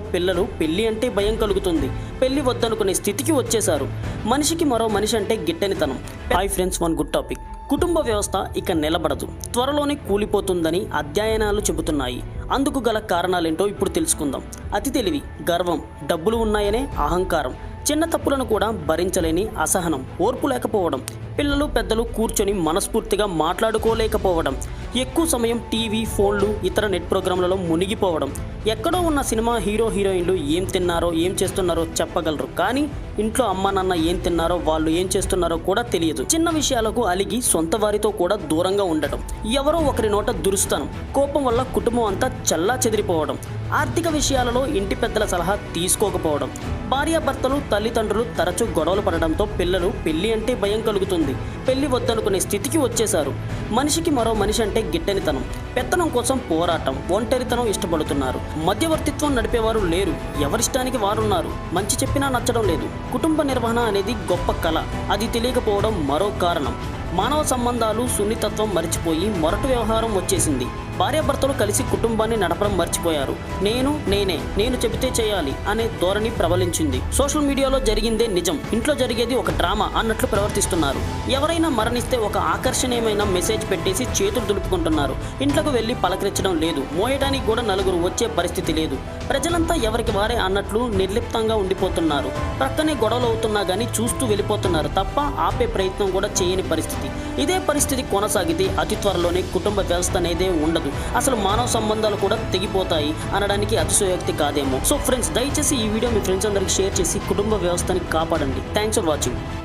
పిల్లలు పెళ్ళి అంటే భయం కలుగుతుంది. పెళ్ళి వద్దనుకునే స్థితికి వచ్చేశారు. మనిషికి మరో మనిషి అంటే గిట్టనితనం. Hi friends one good topic. కుటుంబ వ్యవస్థ ఇక నిలబడదు. త్వరలోనే కూలిపోతుందని అధ్యయనాలు చెబుతున్నాయి. అందుకు గల కారణాలేంటో ఇప్పుడు తెలుసుకుందాం. అతి తెలివి గర్వం డబ్బులు ఉన్నాయనే అహంకారం. చిన్న తప్పులను కూడా భరించలేని అసహనం ఓర్పు లేకపోవడం. పిల్లలు పెద్దలు కూర్చొని మనస్ఫూర్తిగా మాట్లాడుకోలేకపోవడం. ఎక్కువ సమయం టీవీ ఫోన్లు ఇతర నెట్ ప్రోగ్రాంలలో మునిగిపోవడం. ఎక్కడో ఉన్న సినిమా హీరో హీరోయిన్లు ఏం తిన్నారో ఏం చేస్తున్నారో చెప్పగలరు. కానీ ఇంట్లో అమ్మ నాన్న ఏం తిన్నారో వాళ్ళు ఏం చేస్తున్నారో కూడా తెలియదు. చిన్న విషయాలకు అలిగి సొంత వారితో కూడా దూరంగా ఉండటం. ఎవరో ఒకరి నోట దురుస్తాను. కోపం వల్ల కుటుంబం అంతా చల్లా చెదిరిపోవడం ఆర్థిక విషయాలలో ఇంటి పెద్దల సలహా తీసుకోకపోవడం. భార్యాభర్తలు తల్లిదండ్రులు తరచూ గొడవలు పడడంతో పిల్లలు పెళ్ళి అంటే భయం కలుగుతుంది. పెళ్ళి వద్దనుకునే స్థితికి వచ్చేశారు. మనిషికి మరో మనిషి అంటే గిట్టనితనం పెత్తనం కోసం పోరాటం ఒంటరితనం ఇష్టపడుతున్నారు. మధ్యవర్తిత్వం నడిపేవారు లేరు ఎవరిష్టానికి వారున్నారు? మంచి చెప్పినా నచ్చడం లేదు. కుటుంబ నిర్వహణ అనేది గొప్ప కళ అది తెలియకపోవడం మరో కారణం. మానవ సంబంధాలు సున్నితత్వం మరిచిపోయి మొరటు వ్యవహారం వచ్చేసింది. భార్యాభర్తలు కలిసి కుటుంబాన్ని నడపడం మర్చిపోయారు. నేను నేనే నేను చెబితే చేయాలి అనే ధోరణి ప్రబలించింది. సోషల్ మీడియాలో జరిగిందే నిజం. ఇంట్లో జరిగేది ఒక డ్రామా అన్నట్లు ప్రవర్తిస్తున్నారు. ఎవరైనా మరణిస్తే ఒక ఆకర్షణీయమైన మెసేజ్ పెట్టేసి చేతులు దులుపుకుంటున్నారు. ఇంట్లోకి వెళ్ళి పలకరించడం లేదు. మోయడానికి కూడా నలుగురు వచ్చే పరిస్థితి లేదు. ప్రజలంతా ఎవరికి వారే అన్నట్లు నిర్లిప్తంగా ఉండిపోతున్నారు. ప్రక్కనే గొడవలు అవుతున్నా కానీ చూస్తూ వెళ్ళిపోతున్నారు తప్ప ఆపే ప్రయత్నం కూడా చేయని పరిస్థితి. ఇదే పరిస్థితి కొనసాగితే అతి త్వరలోనే కుటుంబ వ్యవస్థ అనేదే ఉండదు. అసలు మానవ సంబంధాలు కూడా తెగిపోతాయి అనడానికి అతిశయోక్తి కాదేమో. సో ఫ్రెండ్స్ దయచేసి ఈ వీడియో మీ ఫ్రెండ్స్ అందరికి షేర్ చేసి కుటుంబ వ్యవస్థని కాపాడండి. Thanks for watching.